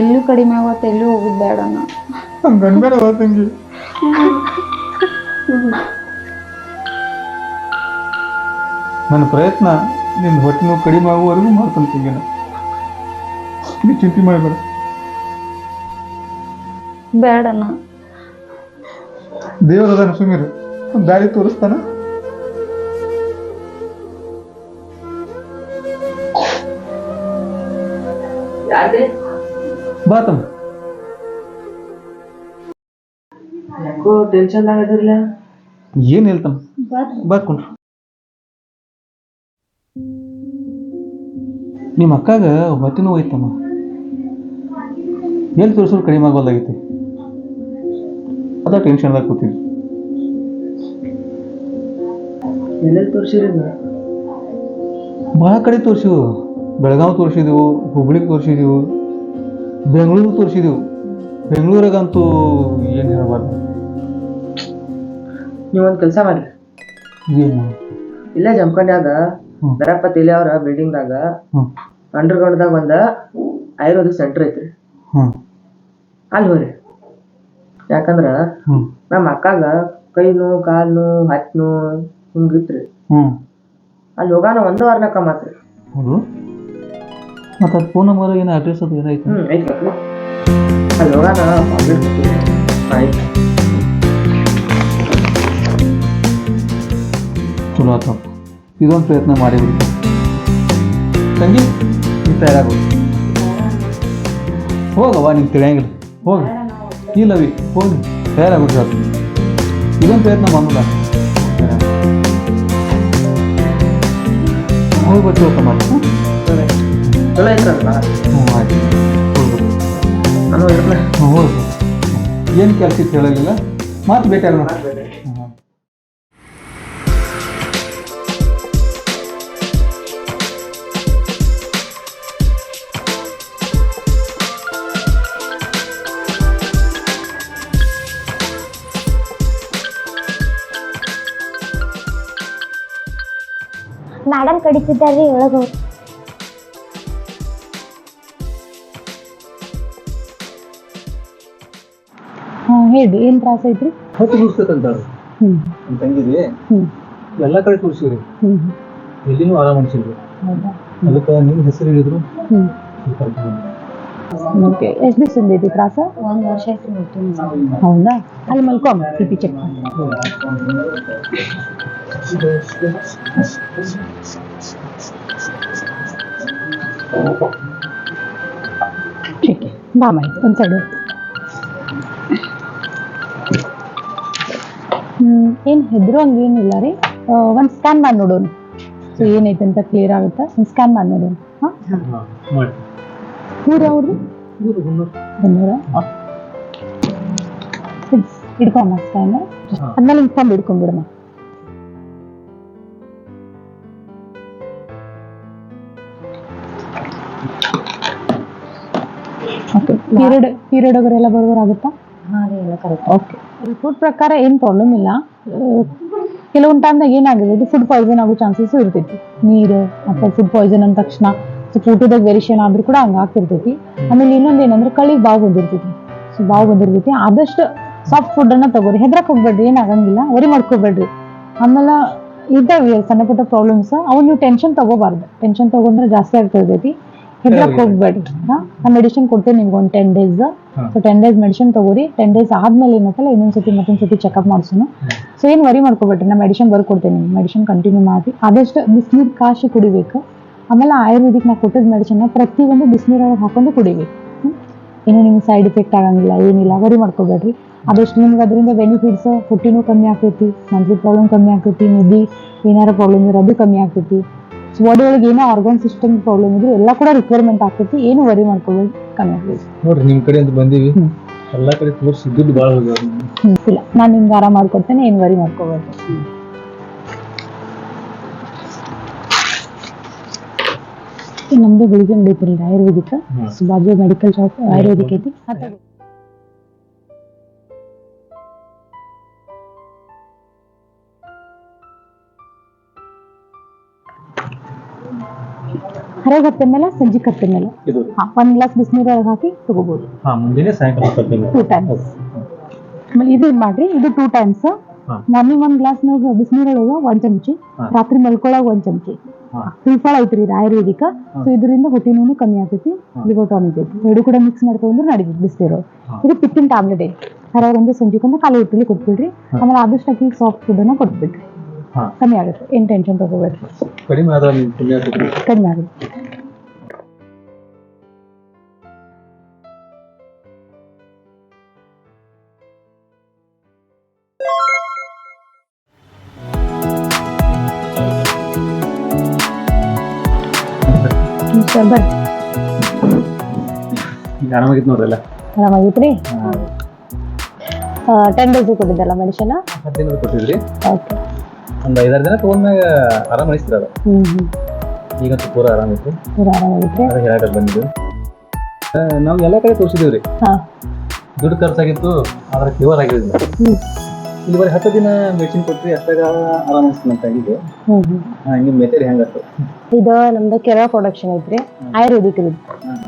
ಎಲ್ಲೂ ಕಡಿಮೆ ಆಗುತ್ತೆ ಎಲ್ಲೂ ಹೋಗುದು ಬೇಡ ತಂಗಿ. ನನ್ನ ಪ್ರಯತ್ನ ನಿನ್ನ ಹೊಟ್ಟೆ ನೋವು ಕಡಿಮೆ ಆಗುವವರೆಗೂ ಮಾಡ್ತಾನೆ ತಂಗಿ ನೀ ಚಿಂತೆ ಮಾಡಬೇಡ. ಬೇಡಣ್ಣ ದೇವರ ಸುಮೀರು ದಾರಿ ತೋರಿಸ್ತಾನ. ಬಾ ತಮ್ಮ ಯಾಕೋ ಟೆನ್ಷನ್ ಆಗದಿರ್ಲ? ಏನ್ ಹೇಳ್ತಮ್ಮ? ಬರ್ಕೊಂಡ್ರು ನಿಮ್ಮ ಅಕ್ಕಾಗ ಹೊಟ್ಟೆ ನೋವು ಐತಮ್ಮ. ಎಲ್ಲಿ ತೋರಿಸೋರು ಕಡಿಮೆ ಆಗೋದಾಗೈತಿ ಅದ ಟೆನ್ಷನ್ದಾಗ ಕೂತೀವಿ. ಎಲ್ಲೆಲ್ಲಿ ತೋರಿಸಿರಿ ಭಾಳ ಕಡೆ ತೋರಿಸಿವು. ಬೆಳಗಾವ್ ತೋರಿಸಿದೆವು ಹುಬ್ಳಿಗೆ ತೋರಿಸಿದೆವು. ಬೆಂಗಳೂರು ತೋರಿಸಿದೆವು. ಬೆಂಗಳೂರಿಗಂತೂ ಏನು ಹೇಳಬಾರ್ದು. ನೀವೊಂದು ಕೆಲಸ ಮಾಡಿ. ಏನು ಇಲ್ಲೇ ಜಮಖಂಡ್ಯಾಗ. ದರಪ್ಪ ತೇಲಿ ಅವ್ರ ಬಿಲ್ಡಿಂಗ್ ದಾಗ ಹ್ಞೂ ಅಂಡರ್ ದಾಗ ಒಂದ ಆಯುರ್ವೇದಿಕ್ ಸೆಂಟರ್ ಐತ್ರಿ. ಹ್ಞೂ ಅಲ್ಲಿ ಹೋರಿ ಯಾಕಂದ್ರ ಹ್ಞೂ ನಮ್ಮ ಅಕ್ಕಾಗ ಕೈ ನೋವು ಕಾಲು ನೋವು ನೋ ನೋವು ಹಿಂಗಿತ್ರಿ. ಹ್ಞೂ ಅಲ್ಲಿ ಹೋಗಾನ ಒಂದು ವಾರನ ಮಾತ್ರ. ಹೌದು. ಮತ್ತು ಫೋನ್ ನಂಬರ್ ಏನು ಅಡ್ರೆಸ್ ಅದು ಏನಾಯ್ತು? ಅಲ್ಲಿ ಪಾಂಪ್ಲೆಟ್ ಆಯ್ತು. ಚಲೋ ಆತ ಇದೊಂದು ಪ್ರಯತ್ನ ಮಾಡಿಬಿಡಿ ತಂಗಿ ನೀ ತಯಾರಾಗು ಹೋಗವ್ವ ನಿಂಗೆ ತಿಳಿಯಂಗಿಲ್ಲ. ಹೋಗಿ. ಇಲ್ಲವಿ ಹೋಗಿ. ತಯಾರಾಗ್ಬಿಟ್ರಿ ಅದು. ಇದೊಂದು ಪ್ರಯತ್ನ ಮಾಡೋಣ ಹೋಗಿ ಬರ್ತೀವಿ ಮಾಡಿ. ಹ್ಞೂ ಚಲೋ ಐತ್ರಲ್ಲ ಹ್ಞೂ ಆಯ್ತು. ಹೋಗ್ಬೇಕು ನಾನು ಇರ್ಲ. ಹ್ಞೂ ಹೋಗ್ಬೇಕು ಏನು ಕೆಲಸ ಇತ್ತು ಹೇಳಲಿಲ್ಲ ಮಾತು ಭೇಟಿ ಆಗೋಣ ಹ್ಞೂ ಮೇಡಮ್ ಕಡಿತಿದ್ದಾರ್ರಿ ಒಳಗೆ ಹೋಗಿ. ಹಾಂ ಹೇಳಿ ಏನು ತ್ರಾಸ ಐತ್ರಿ ಹೊಟ್ಟೆ ಮುಗಿಸ್ತಂತ ಹ್ಞೂ ನಮ್ಮ ತಂಗಿಗೆ ಹ್ಞೂ ಎಲ್ಲ ಕಡೆ ತೋರಿಸಿವ್ರಿ ಹ್ಞೂ ಎಲ್ಲಿನೂ ಆರಾಮ ಅನ್ಸಿಲ್ರಿ ಹೌದಾ ಅದಕ್ಕೆ ನಿಮ್ಮ ಹೆಸರು ಹೇಳಿದ್ರು ಹ್ಞೂ ಓಕೆ ಎಷ್ಟು ದಿವಸ ಐತಿ ತ್ರಾಸ ಒಂದ್ ವರ್ಷ ಆಯ್ತು ಹೊಟ್ಟೆ ಹೌದಾ ಅಲ್ಲಿ ಮಲ್ಕೊಮ್ ಟಿ ಪಿ ಚೆಕ್ ಮಾಡಿ ठीक आहे ಬಾ ಮಾಹಿತಿ ಒಂದು ಸೈಡ್ ಏನು ಹೆದ್ರು ಹಂಗೇನಿಲ್ಲ ರೀ. ಒಂದು ಸ್ಕ್ಯಾನ್ ಮಾಡಿ ನೋಡೋಣ. ಸೊ ಏನೈತೆ ಅಂತ ಕ್ಲಿಯರ್ ಆಗುತ್ತೆ? ಒಂದು ಸ್ಕ್ಯಾನ್ ಮಾಡಿ ನೋಡೋಣ. ಊರು ಯಾವ್ದು? ಬನ್ನೂರ ಹಿಡ್ಕೊಂಬ ಸ್ಕ್ಯಾನ್ ಆದ್ಮೇಲೆ ಇನ್ಫಾರ್ಮ್ ಹಿಡ್ಕೊಂಡ್ಬಿಡಮ್ಮ. ಪೀರಿಯಡ್ ಪೀರಿಯಡ್ ಅವರೆಲ್ಲ ಬರೋಬರ್ ಆಗುತ್ತಾ? ಹಾ ರೀ ಎಲ್ಲ ಕರೆಕ್ಟ್ ಓಕೆ ರಿಪೋರ್ಟ್ ಪ್ರಕಾರ ಏನು ಪ್ರಾಬ್ಲಮ್ ಇಲ್ಲ. ಕೆಲವೊಂದು ಟೈಮ್ದಾಗ ಏನಾಗಿದೆ ಫುಡ್ ಪಾಯ್ಸನ್ ಆಗೋ ಚಾನ್ಸಸ್ ಇರ್ತೈತಿ. ನೀರು ಅಥವಾ ಫುಡ್ ಪಾಯ್ಸನ್ ಅಂದ ತಕ್ಷಣ ಸೊ ಊಟದಾಗ ವೇರಿಯೇಷನ್ ಆದ್ರೂ ಕೂಡ ಹಂಗೆ ಆಗ್ತಿರ್ತೈತಿ. ಆಮೇಲೆ ಇನ್ನೊಂದು ಏನಂದ್ರೆ ಕಳಿಗ್ ಬಾವು ಬಂದಿರ್ತೈತಿ. ಸೊ ಬಾವು ಬಂದಿರ್ತೈತಿ. ಆದಷ್ಟು ಸಾಫ್ಟ್ ಫುಡ್ ಅನ್ನ ತಗೋರಿ. ಹೆದ್ರಕ್ಕೆ ಹೋಗ್ಬೇಡ್ರಿ ಏನಾಗಂಗಿಲ್ಲ ವರಿ ಮಾಡ್ಕೋಬೇಡ್ರಿ. ಆಮೇಲೆ ಇದ್ದಾವೆ ಸಣ್ಣ ಪುಟ್ಟ ಪ್ರಾಬ್ಲಮ್ಸ್ ಅವು ನೀವು ಟೆನ್ಷನ್ ತಗೋಬಾರ್ದು. ಟೆನ್ಷನ್ ತಗೊಂಡ್ರೆ ಜಾಸ್ತಿ ಆಗ್ತಿರ್ತೈತಿ. ಹೆದ್ರಕ್ ಹೋಗ್ಬೇಡ್ರಿ ನಾ ಮೆಡಿಸಿನ್ ಕೊಡ್ತೇನೆ ನಿಮ್ಗೆ ಒಂದು ten days so ten days medicine ತಗೋರಿ ಟೆನ್ ಡೇಸ್ ಆದ್ಮೇಲೆ ಏನತ್ತಲ್ಲ ಮತ್ತೊಂದ್ ಸರ್ತಿ ಚೆಕಪ್ ಮಾಡ್ಸೋಣ. ಸೊ ಏನ್ ವರಿ ಮಾಡ್ಕೋಬೇಡ್ರಿ? ನಾ ಮೆಡಿಸಿನ್ ಬರ್ಕೊಡ್ತೇನೆ ಮೆಡಿಸಿನ್ ಕಂಟಿನ್ಯೂ ಮಾಡಿ. ಆದಷ್ಟು ಬಿಸಿನೀರ್ ಕಾಶಿ ಕುಡಿಬೇಕು. ಆಮೇಲೆ ಆಯುರ್ವೇದಿಕ್ ನಾ ಕೊಟ್ಟಿದ್ ಮೆಡಿಸಿನ್ ಪ್ರತಿಯೊಂದು ಬಿಸಿನೀರೊಳಗೆ ಹಾಕೊಂಡು ಕುಡಿಬೇಕು? ಏನು ನಿಮ್ಗೆ ಸೈಡ್ ಎಫೆಕ್ಟ್ ಆಗಂಗಿಲ್ಲ ಏನಿಲ್ಲ ವರಿ ಮಾಡ್ಕೋಬೇಡ್ರಿ. ಆದಷ್ಟು ನಿಮ್ಗೆ ಅದರಿಂದ ಬೆನಿಫಿಟ್ಸ್ ಹೊಟ್ಟಿನೂ ಕಮ್ಮಿ ಆಗ್ತೈತಿ ಮಂತ್ಲಿ ಪ್ರಾಬ್ಲಮ್ ಕಮ್ಮಿ ಆಗ್ತೈತಿ ನಿಧಿ ಏನಾರ ಪ್ರಾಬ್ಲಮ್ ಇರೋದು ಕಮ್ಮಿ ಆಗ್ತೈತಿ. ಬಾಡಿ ಒಳಗೆ ಏನೋ ಆರ್ಗನ್ ಸಿಸ್ಟಮ್ ಪ್ರಾಬ್ಲಮ್ ಇದ್ರೆ ಎಲ್ಲ ಕೂಡ ರಿಕ್ವೈರ್ಮೆಂಟ್ ಆಗ್ತೈತಿ. ಏನು ವರಿ ಮಾಡ್ಕೋಬೇಡಿ. ಕಮ್ಮಿ ನೋಡ್ರಿ ನಿಮ್ ಕಡೆ ಅಂತ ಬಂದೀವಿ. ಎಲ್ಲಾ ಕಡೆ ತೋರಿಸಿ ದುಡ್ಡು ಭಾಳ ಇಲ್ಲ. ನಾನು ನಿಮ್ಗೆ ಆರಾಮ ಮಾಡ್ಕೊಡ್ತೇನೆ ಏನು ವರಿ ಮಾಡ್ಕೋಬೇಕು ನಮ್ದು ಗುಳಿಗೆ ನಡೀತಿರಿ ಆಯುರ್ವೇದಿಕ್. ಸೊ ಬಾಜು ಮೆಡಿಕಲ್ ಶಾಪ್ ಆಯುರ್ವೇದಿಕ್ ಐತಿ. ಅದ್ ತಗೋ. ಹೊರಗೆ ಹತ್ತ ಮೇಲೆ ಸಂಜೆ ಕತ್ತೆ ಮೇಲೆ ಇದು. ಹಾ ಒಂದ್ ಗ್ಲಾಸ್ ಬಿಸಿನೀರ್ ಒಳಗೆ ಹಾಕಿ ತಗೋಬಹುದು ಹಾ ಮುಂದಿನ ಸಾಯಂಕಾಲ ಬರ್ತೀನಿ ಟೂ ಟೈಮ್ಸ್ ಆಮೇಲೆ ಇದು ಮಾಡ್ರಿ ಇದು ಟೂ ಟೈಮ್ಸ್. ಮಾರ್ನಿಂಗ್ ಒಂದ್ ಗ್ಲಾಸ್ ಬಿಸಿನೀರ್ ಬಿಸಿನೀರೊಳಗ ಒಂದ್ ಚಮಚಿ. ರಾತ್ರಿ ಮಲ್ಕೊಳಗ ಒಂದ್ ಚಮಚಿ. ತ್ರಿಫಲ ಐತ್ರಿ ಇದು ಆಯುರ್ವೇದಿಕ. ಸೊ ಇದರಿಂದ ಹೊಟ್ಟೆ ನೋವು ಕಮ್ಮಿ ಆಗ್ತೈತಿ ಲಿಗೋ ಟಾನಿಕ್ ಐತಿ ಎರಡು ಕೂಡ ಮಿಕ್ಸ್ ಮಾಡ್ಕೊಂಡ್ರೆ ನಡೀತೈತಿ ಬಿಸಿನೀರು. ಇದು ಪಿತ್ತಿನ ಟ್ಯಾಬ್ಲೆಟ್ ಐತಿ. ಹರ ಒಂದು ಕಾಲು ಖಾಲಿ ಹೊಟ್ಟೆಲಿ ಕೊಟ್ಬಿಡ್ರಿ. ಆಮೇಲೆ ಆದಷ್ಟು ಸಾಫ್ಟ್ ಫುಡ್ ಅನ್ನ ಕೊಟ್ಬಿಡ್ರಿ. ಕಮ್ಮಿ ಆಗುತ್ತೆ. ಏನ್ ಟೆನ್ಷನ್ ತಗೋಬೇಕು ಕಡಿಮೆ ಪುಣ್ಯ ಆಗ್ತೈತಿ. ಆರಾಮಾಗಿತ್ತು ನೋಡ್ರಲ್ಲ ಆರಾಮಾಗಿತ್ರಿ ಟೆನ್ ಡೇಸ್ ಕೊಟ್ಟಿದ್ದಲ್ಲ ಮೆಡಿಸಿನ್ ಹದಿನೈದು ಕೊಟ್ಟಿದ್ರಿ. ಓಕೆ. ಒಂದ್ ಐದಾರು ದಿನ ತಗೊಂಡಾಗ ಆರಾಮ ಅನಿಸ್ತಿರ ಅದು. ಈಗಂತೂ ಪೂರ ಆರಾಮಿತ್ತು ಪೂರ ಆರಾಮಾಗಿತ್ರಿ ಅದೇ ಹೇಳಕ್ ಬಂದಿದ್ದು. ನಾವು ಎಲ್ಲ ಕಡೆ ತೋರಿಸಿದೀವ್ರಿ ಹಾ. ದುಡ್ಡು ಖರ್ಚಾಗಿತ್ತು ಆದ್ರೆ ಕ್ಯೂರ್ ಆಗಿರಲಿಲ್ಲ. ಹ್ಮ್. ಇಲ್ಲಿ ಬರೀ ಹತ್ತು ದಿನ ಮೆಡಿಸಿನ್ ಕೊಟ್ರಿ ಅಷ್ಟಾಗ ಆರಾಮ ಅನಿಸ್ತಂತ ಆಗಿದೆ ಹ್ಮ್ ಹ್ಮ್. ನಿಮ್ಮ ಮೆಥಡ್ ಹೆಂಗತ್ತು ಇದು ನಮ್ದು ಕೆರಾ ಪ್ರೊಡಕ್ಷನ್ ಐತ್ರಿ. ಆಯುರ್ವೇದಿಕ್ ಇದು.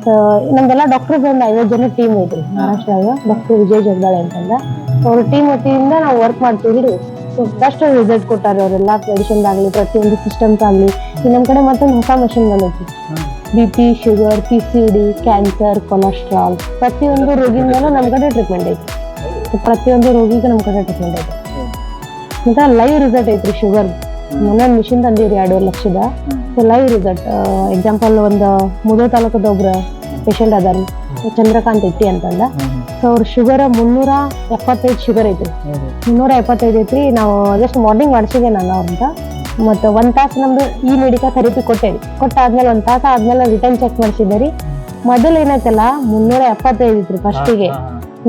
ಸೊ ನಮ್ದೆಲ್ಲ ಡಾಕ್ಟರ್ಸ್ ಒಂದು ಐವತ್ತು ಜನ ಟೀಮ್ ಐತ್ರಿ. ಮಹಾರಾಷ್ಟ್ರದಾಗ ಡಾಕ್ಟರ್ ವಿಜಯ್ ಜಗದಾಳೆ ಅಂತಂದ. ಅವ್ರ ಟೀಮ್ ವತಿಯಿಂದ ನಾವು ವರ್ಕ್ ಮಾಡ್ತೀವಿ ಸೊ ಬೆಸ್ಟ್ ರಿಸಲ್ಟ್ ಕೊಟ್ಟಾರೆ ಅವರೆಲ್ಲ ಮೆಡಿಸಿನ್ ಆಗಲಿ ಪ್ರತಿಯೊಂದು ಸಿಸ್ಟಮ್ಸ್ ಆಗಲಿ. ನಮ್ಮ ಕಡೆ ಮತ್ತೊಂದು ಹೊಸ ಮಷಿನ್ ಬಂದೈತಿ. B P sugar P C D cancer cholesterol ಪ್ರತಿಯೊಂದು ರೋಗಿನ ಮೇಲೆ ನಮ್ಮ ಕಡೆ ಟ್ರೀಟ್ಮೆಂಟ್ ಐತಿ. ಪ್ರತಿಯೊಂದು ರೋಗಿಗೂ ನಮ್ಮ ಕಡೆ ಟ್ರೀಟ್ಮೆಂಟ್ ಐತಿ. ಮತ್ತೆ ಲೈವ್ ರಿಸಲ್ಟ್ ಐತ್ರಿ ಶುಗರ್ ಮೊನ್ನೆ ಮಿಷಿನ್ ತಂದಿವ್ರಿ ಎರಡೂವರೆ ಲಕ್ಷದ. ಸೊ ಲೈವ್ ರಿಸಲ್ಟ್ ಎಕ್ಸಾಂಪಲ್ ಒಂದು ಮುದೋ ತಾಲೂಕದ ಒಬ್ರು ಪೇಷಂಟ್ ಅದಾರ ಚಂದ್ರಕಾಂತ್ ಎಟ್ಟಿ ಅಂತಂದ ಸೊ ಅವ್ರ ಶುಗರ್ ಮುನ್ನೂರ ಎಪ್ಪತ್ತೈದು ಶುಗರ್ ಐತ್ರಿ ಮುನ್ನೂರ ಎಪ್ಪತ್ತೈದು ಐತ್ರಿ. ನಾವು ಜಸ್ಟ್ ಮಾರ್ನಿಂಗ್ ಮಾಡಿಸಿದೆ ನಾನು ಅವ್ರಂತ ಮತ್ತು ಒಂದು ತಾಸು ನಮ್ದು ಈ ಮೆಡಿಕಾ ಥೆರಪಿ ಕೊಟ್ಟೇವಿ ಕೊಟ್ಟಾದ್ಮೇಲೆ ಒಂದು ತಾಸು ಆದ್ಮೇಲೆ ರಿಟರ್ನ್ ಚೆಕ್ ಮಾಡಿಸಿದ್ದೆ ರೀ. ಮೊದಲು ಏನೈತಲ್ಲ ಮುನ್ನೂರ ಎಪ್ಪತ್ತೈದು ಇತ್ತು ಫಸ್ಟಿಗೆ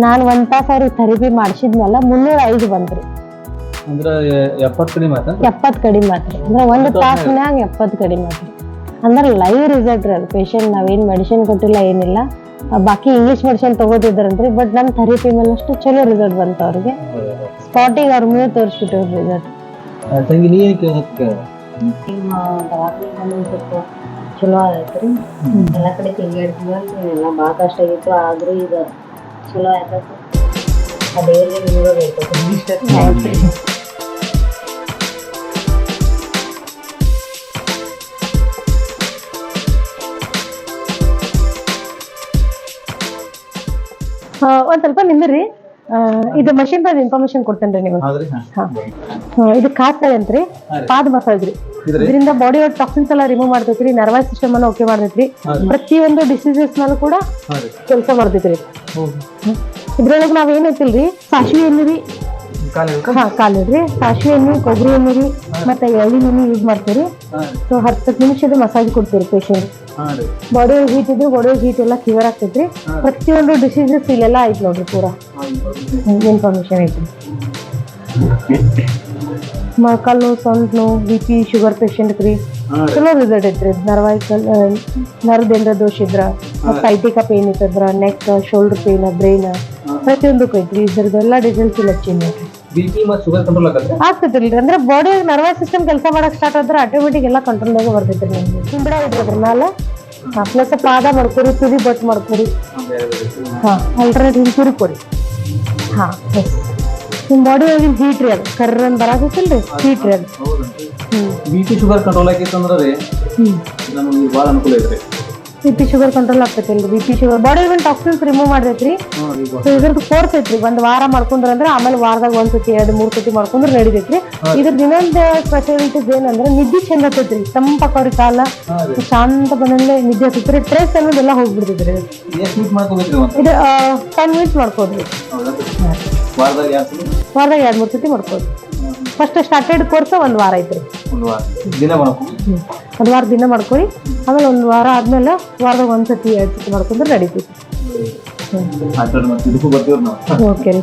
ನಾನು ಒಂದು ತಾಸು ಅವ್ರಿಗೆ ಥೆರಪಿ ಮಾಡಿಸಿದ್ಮೇಲೆ ಮುನ್ನೂರ ಐದು ಬಂತ್ರಿ. ಅಂದ್ರೆ ಎಪ್ಪತ್ತು ಕಡಿಮೆ ಮಾತ್ರ ಎಪ್ಪತ್ತು ಕಡಿಮೆ ಆತ್ರಿ. ಅಂದ್ರೆ ಒಂದು ಎಪ್ಪತ್ತು ಕಡಿಮೆ ಆತ್ರಿ. ಅಂದ್ರೆ ಲೈವ್ ರಿಸಲ್ಟ್ ರೀ ಅದು. ಪೇಷಂಟ್ ನಾವೇನು ಮೆಡಿಸಿನ್ ಕೊಟ್ಟಿಲ್ಲ ಏನಿಲ್ಲ. ಬಾಕಿ ಇಂಗ್ಲಿಷ್ ಮೆಡಿಸಿನ್ ತಗೋತಿದ್ರಂತ್ರಿ ಬಟ್ ನಮ್ಮ ಥೆರಪಿ ಮೇಲೆ ಅಷ್ಟು ಚಲೋ ರಿಸಲ್ಟ್ ಬಂತು ಅವ್ರಿಗೆ. ಸ್ಪಾಟಿಗೆ ಅವ್ರ ಮುಂದೆ ತೋರಿಸ್ಬಿಟ್ಟು ರಿಸಲ್ಟ್ ತಂಗಿ ನೀ ಏನು ಸ್ವಲ್ಪ ಚಲೋ ಆಯ್ತು ಎಲ್ಲ ಕಡೆ ತಿರುಗಾಡ್ತೀವಿ ಎಲ್ಲ ಭಾಳ ಕಷ್ಟ ಆಗಿತ್ತು ಆದ್ರೂ ಈಗ ಚಲೋ ಆಯ್ತು ಅದೇ ನಿಮ್ಗೆ ಬೇಕೈತಿ ಒಂದ್ ಸ್ವಲ್ಪ ನಿಂದ್ರಿ. ಇದು ಮಷಿನ್ ಬಗ್ಗೆ ಇನ್ಫಾರ್ಮೇಶನ್ ಕೊಡ್ತೇನ್ರಿ ನೀವು. ಇದು ಕಾಸ್ತಾಳೆ ಅಂತ್ರಿ. ಪಾದ ಮಸಾಜ್ ರೀ. ಇದರಿಂದ ಬಾಡಿ ಒಳಗೆ ಟಾಕ್ಸಿನ್ಸ್ ಎಲ್ಲ ರಿಮೂವ್ ಮಾಡ್ತೈತ್ರಿ ನರ್ವಸ್ ಸಿಸ್ಟಮ್ ಅನ್ನ ಓಕೆ ಮಾಡ್ತೈತ್ರಿ. ಪ್ರತಿಯೊಂದು ಡಿಸೀಸಸ್ ಮೇಲೂ ಕೂಡ ಕೆಲಸ ಮಾಡ್ತೈತ್ರಿ. ಇದ್ರೊಳಗೆ ನಾವ್ ಏನೈತಿಲ್ರಿ ಸಾಸಿವೆ ಎಣ್ಣೆ ರೀ ಹಾ ಕಾಲಿಡ್ರಿ ಸಾಸಿವೆ ಎಣ್ಣೆ ಕೊಬ್ಬರಿ ಎಣ್ಣೆ ರೀ. ಮತ್ತೆ ಎಳ್ಳಿನ ಎಣ್ಣೆ ಯೂಸ್ ಮಾಡ್ತೀರಿ ಸೊ ಹತ್ತು ನಿಮಿಷದ ಮಸಾಜ್ ಕೊಡ್ತೀರಿ ಪೇಷಂಟ್ ಬಾಡಿ ಒಳಗೆ ಹೀಟ್ ಇದ್ರೆ ಬಾಡಿ ಒಳಗೆ ಹೀಟ್ ಎಲ್ಲ ಕ್ಲಿಯರ್ ಆಗ್ತೈತ್ರಿ. ಪ್ರತಿಯೊಂದು ಡಿಸೀಸಸ್ ಇಲ್ಲೆಲ್ಲ ಆಯ್ತು ನೋಡ್ರಿ ಪೂರ. ಇನ್ಫಾರ್ಮೇಶನ್ ಐತಿ ಮೊಳಕಾಲು ಸೊಂಟ ನೋವು ಬಿ ಪಿ ಶುಗರ್ ಪೇಷಂಟ್ ರೀ. ಚಲೋ ರಿಸಲ್ಟ್ ಐತ್ರಿ. ನರ್ವಾಯಿಕಲ್ ನರದೇಂದ್ರ ದೋಷ ಇದ್ರ ಸೈಟಿಕ ಪೇನ್ ಇತ್ತದ್ರ ನೆಕ್ ಶೋಲ್ಡರ್ ಪೇನ್ ಬ್ರೈನ್ ಪ್ರತಿಯೊಂದಕ್ಕೂ ಐತ್ರಿ. ಇದ್ರದ್ದೆಲ್ಲ ಡೀಟೇಲ್ಸ್ ಇಲ್ಲ ಚೇಂಜ್ ಐತ್ರಿ ಕಂಟ್ರೋಲ್ ಆಗತ್ತೆ? ಆಗ್ತೈತಿಲ್ರಿ ಅಂದ್ರೆ ಬಾಡಿ ನರ್ವಸ್ ಸಿಸ್ಟಮ್ ಕೆಲಸ ಮಾಡಕ್ ಸ್ಟಾರ್ಟ್ ಆದ್ರೆ ಆಟೋಮೆಟಿಕ್ ಎಲ್ಲ ಕಂಟ್ರೋಲ್ದಾಗ ಬರ್ತೈತ್ರಿ ನಿಮ್ಗೆ. ಕುಂಬಳ ಇದ್ರ ಮ್ಯಾಲ. ಪ್ಲಸ್ ಪಾದ ಮಾಡ್ಕೊರಿ ತುದಿ ಬಟ್ ಮಾಡ್ಕೊರಿ. ಹಾ ಅಲ್ಟ್ರೇಟ್ ಹಿಂಗೆ ಕೊರಿ ಹಾ ಎಸ್ ನಿಮ್ಮ ಬಾಡಿ ಒಳಗಿನ ಹೀಟ್ ರೀ ಅದು. ಕರ್ರನ್ ಬರಾಕತ್ತಿಲ್ರಿ ಹೀಟ್ ರೀ? ಅದು. ಬಿ ಪಿ ಶುಗರ್ ಕಂಟ್ರೋಲ್ ಆಕೈತೆ ಅಂದ್ರೆ ನಮಗೆ ಭಾಳ ಅನುಕೂಲ ಐತ್ರಿ. ಬಿ ಪಿ ಶುಗರ್ ಕಂಟ್ರೋಲ್ ಆಗ್ತೈತಿ ಬಿ ಬಿಪಿ ಶುಗರ್ ಬಾಡಿ ಒಂದು ಟಾಕ್ಸಿನ್ಸ್ ರಿಮೂವ್ ಮಾಡ್ತೈತ್ರಿ. ಸೊ ಇದ್ರದ್ದು ಕೋರ್ಸ್ ಐತ್ರಿ ಒಂದ್ ವಾರ ಮಾಡ್ಕೊಂಡ್ರ ಅಂದ್ರೆ ಆಮೇಲೆ ವಾರದಾಗ ಒಂದ್ ಸತಿ ಎರಡು ಮೂರ್ ಸತಿ ಮಾಡ್ಕೊಂಡ್ರೆ ನಡಿತೈತ್ರಿ. ಇದ್ರದ್ದು ಇನ್ನೊಂದು ಸ್ಪೆಷಾಲಿಟೀಸ್ ಏನಂದ್ರೆ ನಿದ್ದೆ ಚಂದ ಆಗ್ತೈತ್ರಿ. ತಂಪಾಕವ್ರಿ ಕಾಲ. ಶಾಂತ ಬಂದಂಗೆ ನಿದ್ದೆ ಆಗ್ತೈತ್ರಿ. ಸ್ಟ್ರೆಸ್ ಅನ್ನೋದೆಲ್ಲ ಹೋಗ್ಬಿಡ್ತೈತ್ರಿ. ಇದು. ಟೆನ್ ಮಿನಿಟ್ಸ್ ಮಾಡ್ಕೋದ್ರಿ ವಾರದಾಗ ಎರಡು ಮೂರ್ ಸತಿ ಮಾಡ್ಕೋದ್ರಿ ಫಸ್ಟ್ ಸ್ಟಾರ್ಟೆಡ್ ಕೋರ್ಸ್ ಒಂದ್ ವಾರ ಐತ್ರಿ. ದಿನ ಒಂದ್ ವಾರ ದಿನ ಮಾಡ್ಕೊಳ್ಳಿ ಆಮೇಲೆ ಒಂದು ವಾರ ಆದ್ಮೇಲೆ ವಾರದಾಗ ಒಂದು ಸತಿ ಎರಡ್ ಸತಿ ಮಾಡ್ಕೊಂಡ್ರೆ ಬರ್ತೀವ್ರಿ ಓಕೆ ರೀ.